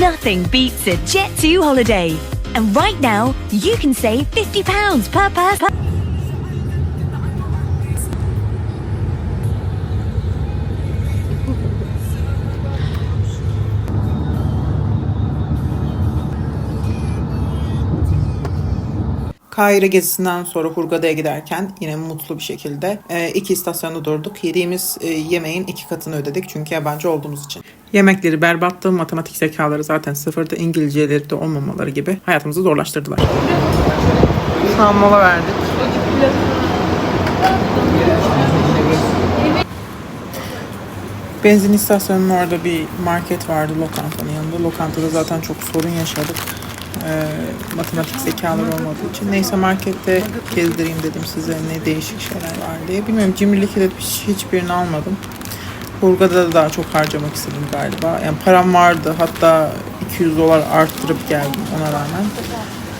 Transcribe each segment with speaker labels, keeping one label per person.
Speaker 1: Nothing beats a Jet2 holiday. And right now, you can save £50 per person.
Speaker 2: Kahire gezisinden sonra Hurgada'ya giderken yine mutlu bir şekilde e, iki istasyonda durduk. Yediğimiz e, yemeğin iki katını ödedik çünkü yabancı olduğumuz için. Yemekleri berbattı, matematik zekaları zaten sıfırdı, İngilizceleri de olmamaları gibi hayatımızı zorlaştırdılar. Şu an mola verdik. Benzin istasyonunun orada bir market vardı lokantanın yanında. Lokantada zaten çok sorun yaşadık. Ee, matematik zekaları olmadığı için. Neyse markette gezdireyim dedim size ne değişik şeyler var diye. Bilmiyorum cimrilik edip hiç, hiçbirini almadım. Hurgada da daha çok harcamak istedim galiba. Yani param vardı. Hatta 200 dolar arttırıp geldim ona rağmen.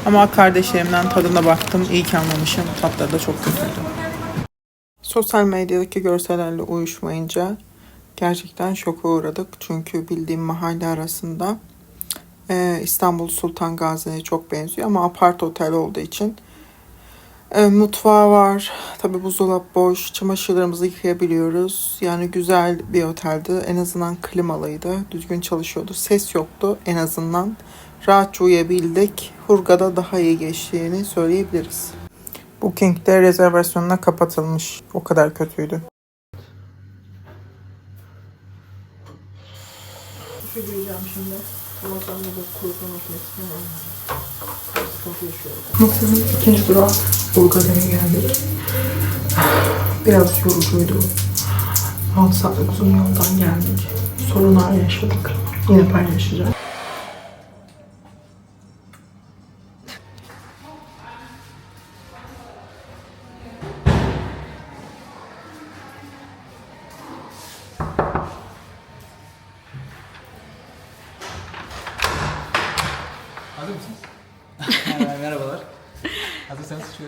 Speaker 2: Ama kardeşlerimden tadına baktım. İyi ki almamışım. Tatları da çok kötüydü. Sosyal medyadaki görsellerle uyuşmayınca gerçekten şoka uğradık. Çünkü bildiğim mahalle arasında İstanbul Sultan Gazi'ye çok benziyor ama apart otel olduğu için e, mutfağı var. Tabi buzdolap boş. Çamaşırlarımızı yıkayabiliyoruz. Yani güzel bir oteldi. En azından klimalıydı. Düzgün çalışıyordu. Ses yoktu en azından. Rahatça uyuyabildik. Hurgada daha iyi geçtiğini söyleyebiliriz. Booking'de rezervasyonuna kapatılmış. O kadar kötüydü. Bir şey şimdi. Ramazan'da da kurutma yaşıyorum. Mısır'ın ikinci durağı Bulgari'ye geldik. Biraz yorucuydu. 6 saatlik uzun yoldan geldik. Sorunlar yaşadık. Yine paylaşacağım.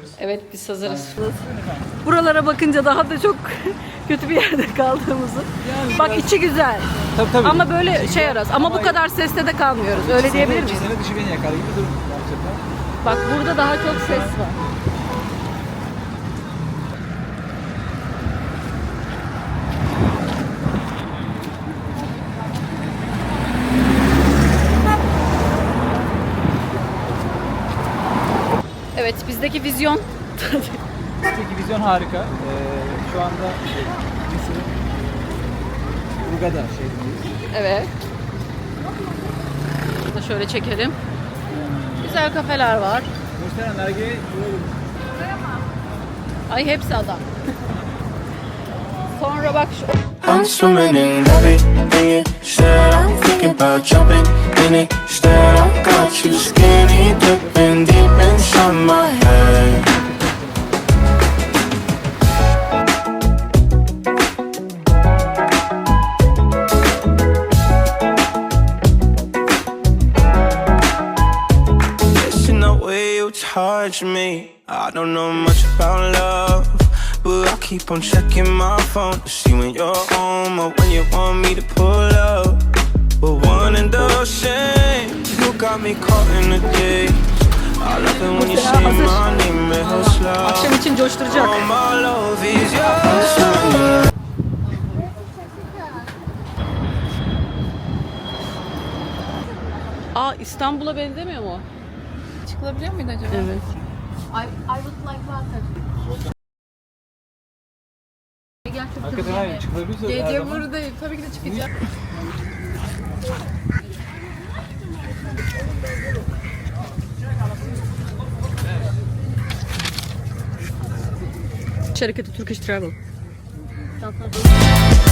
Speaker 3: Çıkıyoruz.
Speaker 4: Evet biz hazırız. Buralara bakınca daha da çok kötü bir yerde kaldığımızı. Bak içi güzel.
Speaker 3: Tabii tabii.
Speaker 4: Ama böyle şey arası. Ama bu kadar seste de kalmıyoruz. Öyle diyebilir miyiz?
Speaker 3: Sene dışı beni yakar gibi durum.
Speaker 4: Bak burada daha çok ses var. Evet bizdeki vizyon
Speaker 3: Peki vizyon harika. Ee, şu anda Mısır'ın Urgada şehrindeyiz.
Speaker 4: Evet. Burada şöyle çekelim. Güzel kafeler var.
Speaker 3: Muhtemelen Erge'ye
Speaker 4: Ay hepsi adam. Sonra bak şu
Speaker 5: I'm swimming in everything said. I'm thinking about jumping in it. Instead, I got you skinny dipping inside my head. Touch me. I don't know much about love, but I keep on checking my phone to see when you're home or when you want me to pull up. We're one and the same. You got me caught in the days. Real slow.
Speaker 4: akşam için coşturacak. Aa İstanbul'a benzemiyor mu?
Speaker 6: Çıkılabiliyor muydu acaba?
Speaker 4: Evet.
Speaker 6: I, I would like water. Çok
Speaker 3: Hakikaten hayır her
Speaker 6: Gece buradayım. Tabii ki de çıkacağım.
Speaker 4: Şirketi Turkish Travel.
Speaker 3: Sadece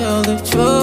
Speaker 7: tell the truth.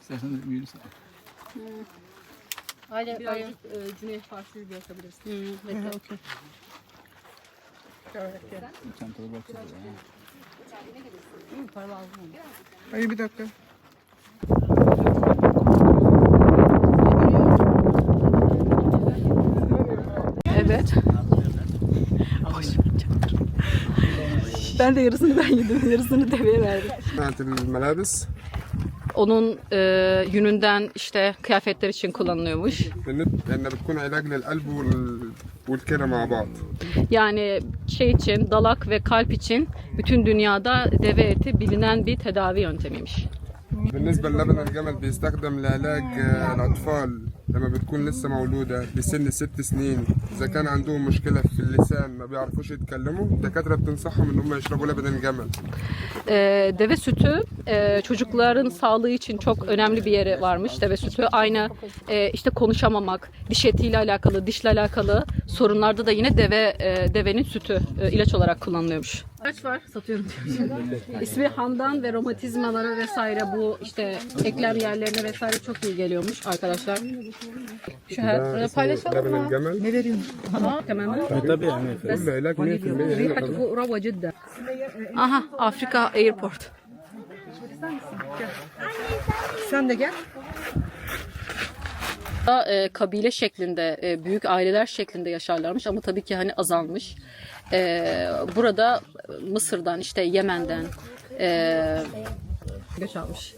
Speaker 3: İstersen de büyürsen.
Speaker 8: Aynen, aynen.
Speaker 4: Birazcık e, Cüneyt Farsi bırakabilirsin. Hı, bekle.
Speaker 3: Çantalı baksana ya.
Speaker 4: Hı, para lazım mı?
Speaker 9: Hayır bir dakika.
Speaker 4: Evet. ben de yarısını ben yedim, yarısını deveye verdim.
Speaker 10: صناعة الملابس
Speaker 4: Onun e, yününden işte kıyafetler için kullanılıyormuş.
Speaker 10: لأن لأنها بتكون علاج للقلب وال- والكلى مع بعض
Speaker 4: Yani şey için, dalak ve kalp için bütün dünyada deve eti bilinen bir tedavi yöntemiymiş.
Speaker 10: بالنسبة للبن الجمل بيستخدم لعلاج آه، الأطفال لما بتكون لسه مولودة بسن ست سنين إذا كان عندهم مشكلة في اللسان ما بيعرفوش يتكلموا الدكاترة بتنصحهم إن هم يشربوا لبن الجمل
Speaker 4: Ee, deve sütü e, çocukların sağlığı için çok önemli bir yeri varmış. Deve sütü aynı e, işte konuşamamak, diş etiyle alakalı, dişle alakalı sorunlarda da yine deve e, devenin sütü e, ilaç olarak kullanılıyormuş. Kaç var? Satıyorum diyor. İsmi Handan ve romatizmalara vesaire bu işte eklem yerlerine vesaire çok iyi geliyormuş arkadaşlar. Şu her
Speaker 10: ee,
Speaker 4: paylaşalım mı?
Speaker 9: Ne vereyim?
Speaker 4: Aa, tamamen.
Speaker 3: Tabii yani.
Speaker 10: Bas.
Speaker 4: Bu rava cidden. Aha Afrika Airport.
Speaker 9: Sen de gel.
Speaker 4: Da, e, kabile şeklinde, e, büyük aileler şeklinde yaşarlarmış ama tabii ki hani azalmış E, burada Mısır'dan, işte Yemen'den e, göç almış.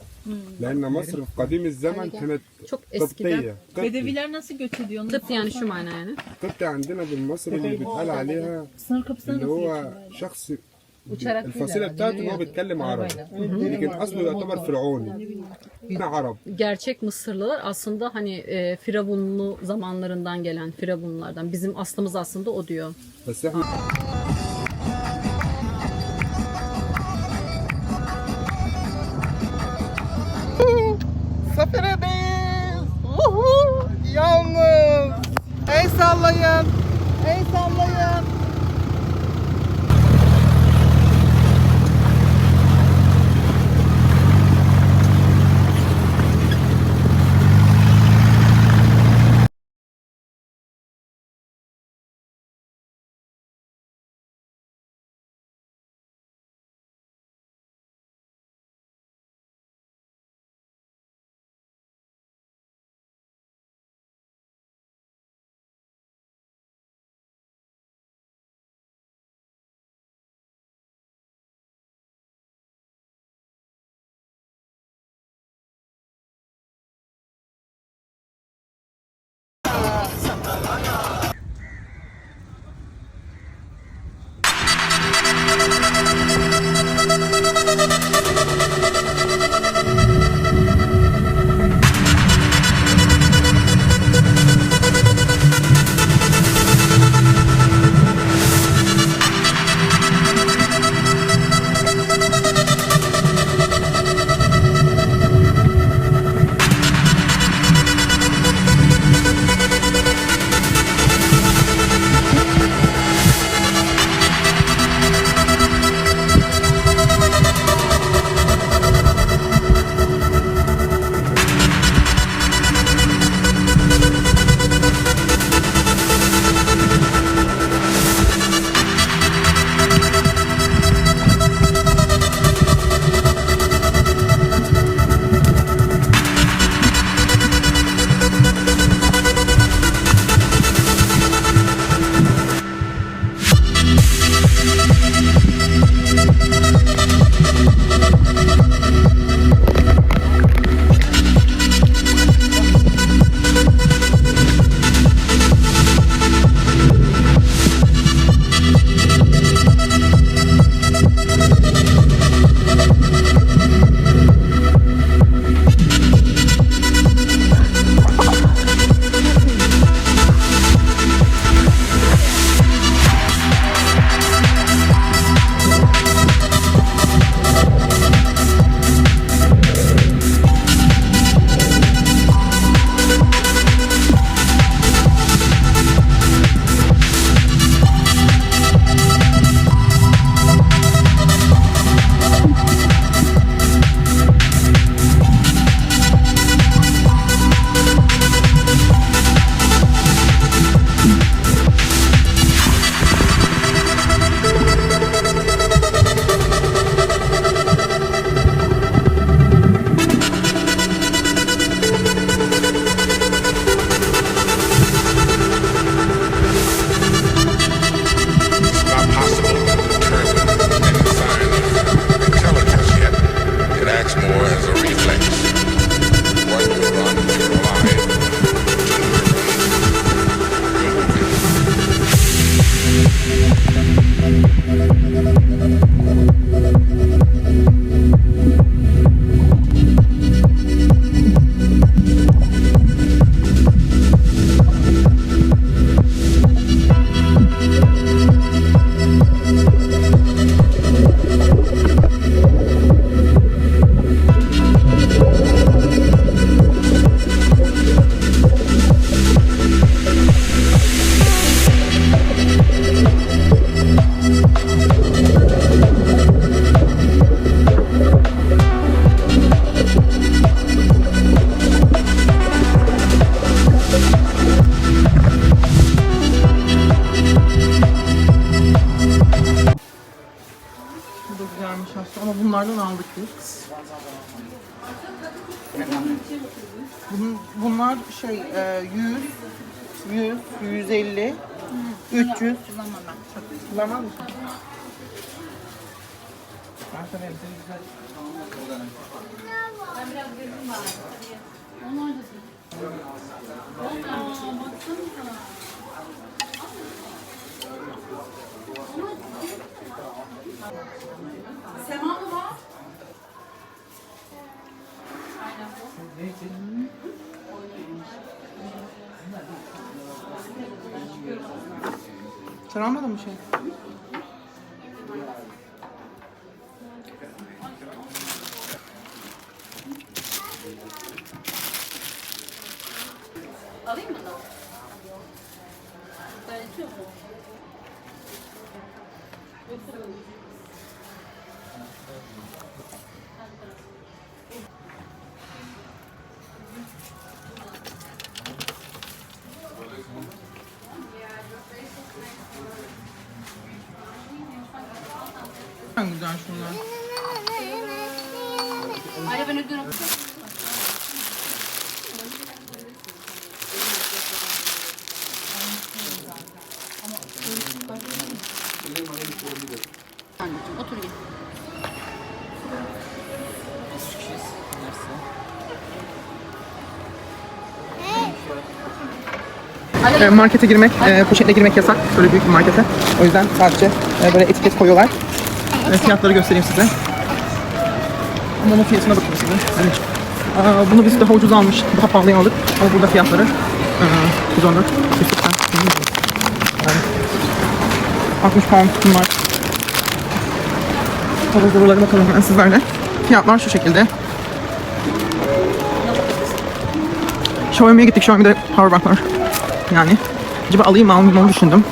Speaker 10: لأن مصر في قديم الزمن كانت
Speaker 4: Çok eskiden.
Speaker 10: قبطية قبطي
Speaker 8: Bedeviler nasıl göç ediyor?
Speaker 4: Tıp yani şu mana yani.
Speaker 10: قبطي عندنا بالمصري اللي بيتقال عليها اللي هو شخص الفصيلة بتاعته إن هو بيتكلم عربي لكن أصله يعتبر فرعوني احنا عرب
Speaker 4: Gerçek Mısırlılar aslında hani e, Firavunlu zamanlarından gelen Firavunlardan. Bizim aslımız aslında o diyor.
Speaker 10: بس احنا
Speaker 9: Seferideyiz. Uhu. Yalnız. El sallayın. El sallayın. Bunlardan aldık biz. Bunun, bunlar şey e, 100, 100, 150, 300. Kullanmam mısın? Ben sana hepsini güzel Sen almadın mı şey?
Speaker 8: Anneciğim otur gel.
Speaker 9: E, markete girmek, e, poşetle girmek yasak. Böyle büyük bir markete. O yüzden sadece e, böyle etiket koyuyorlar. Fiyatları göstereyim size. Onun fiyatına bakayım size. Aa, bunu biz daha ucuz almış, daha pahalıya aldık. Ama burada fiyatları e, 114, 180, yani 60 pound bunlar. Hava buralara bakalım ben sizlerle. Fiyatlar şu şekilde. Xiaomi'ye gittik. Xiaomi'de powerbank var. Yani acaba alayım mı almayayım onu düşündüm.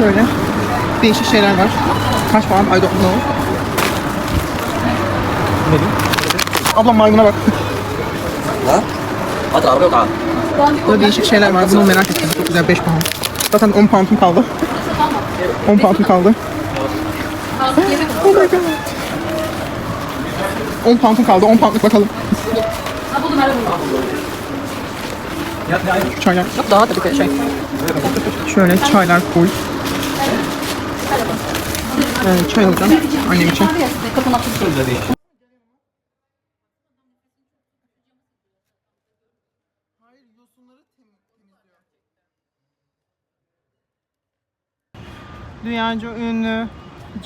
Speaker 9: Şöyle değişik şeyler var. Kaç puan? I don't know. Ne diyeyim? Ablam maymuna bak. Burada değişik şeyler var. Bunu merak ettim. Çok güzel 5 pound. Zaten 10 pound'um kaldı. 10 pound'um kaldı. Oh my god. 10 pound'um kaldı. 10 pound'lık bakalım. Çaylar.
Speaker 4: Yok daha tabii ki şey.
Speaker 9: Şöyle çaylar full. Ee, çay alacağım annem için. Dünyaca ünlü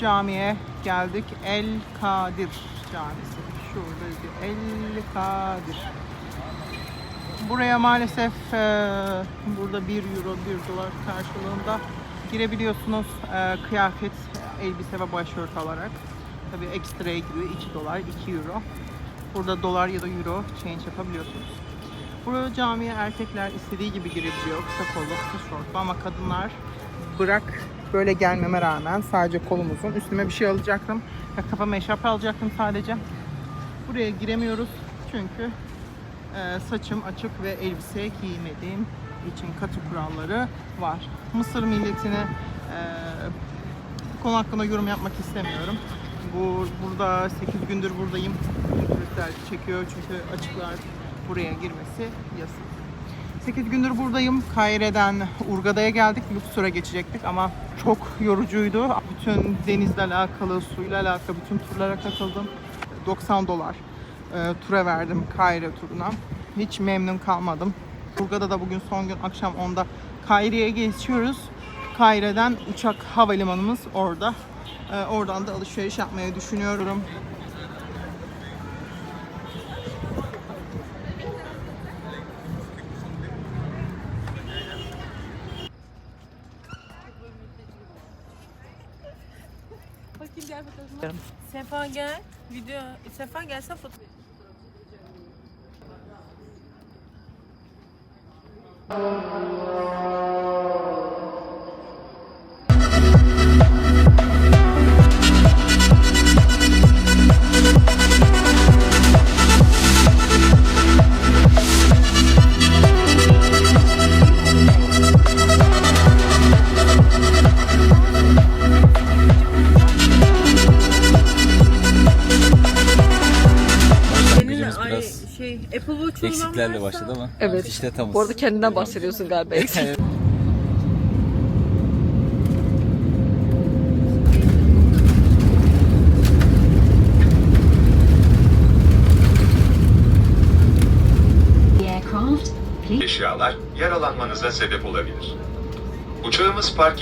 Speaker 9: camiye geldik. El Kadir Camisi. Şurada. El Kadir. Buraya maalesef eee, burada 1 euro 1 dolar karşılığında girebiliyorsunuz. Eee, kıyafet, elbise ve başörtü alarak. Tabii ekstraya giriyor 2 dolar 2 euro. Burada dolar ya da euro change yapabiliyorsunuz. Buraya camiye erkekler istediği gibi girebiliyor. Kısa kollu, kısa şortlu ama kadınlar bırak böyle gelmeme rağmen sadece kolumuzun üstüme bir şey alacaktım. Kafama eşarp alacaktım sadece. Buraya giremiyoruz çünkü e, saçım açık ve elbise giymediğim için katı kuralları var. Mısır milletine e, bu konu hakkında yorum yapmak istemiyorum. Bu burada 8 gündür buradayım. Turistler çekiyor çünkü açıklar buraya girmesi yasak. 8 gündür buradayım. Kaire'den Urgada'ya geldik. Luxor'a geçecektik ama çok yorucuydu. Bütün denizle alakalı, suyla alakalı bütün turlara katıldım. 90 dolar e, tura verdim Kaire turuna. Hiç memnun kalmadım. Urgada da bugün son gün akşam 10'da Kaire'ye geçiyoruz. Kaire'den uçak havalimanımız orada. E, oradan da alışveriş yapmayı düşünüyorum.
Speaker 6: Sefa gel. Video. Sefa gelse foto.
Speaker 3: Música
Speaker 6: Varsa-
Speaker 3: başladı ama
Speaker 4: Evet.
Speaker 3: işte tamız.
Speaker 4: Bu arada kendinden bahsediyorsun galiba.
Speaker 3: Evet.
Speaker 11: eşyalar yaralanmanıza sebep olabilir. Uçağımız park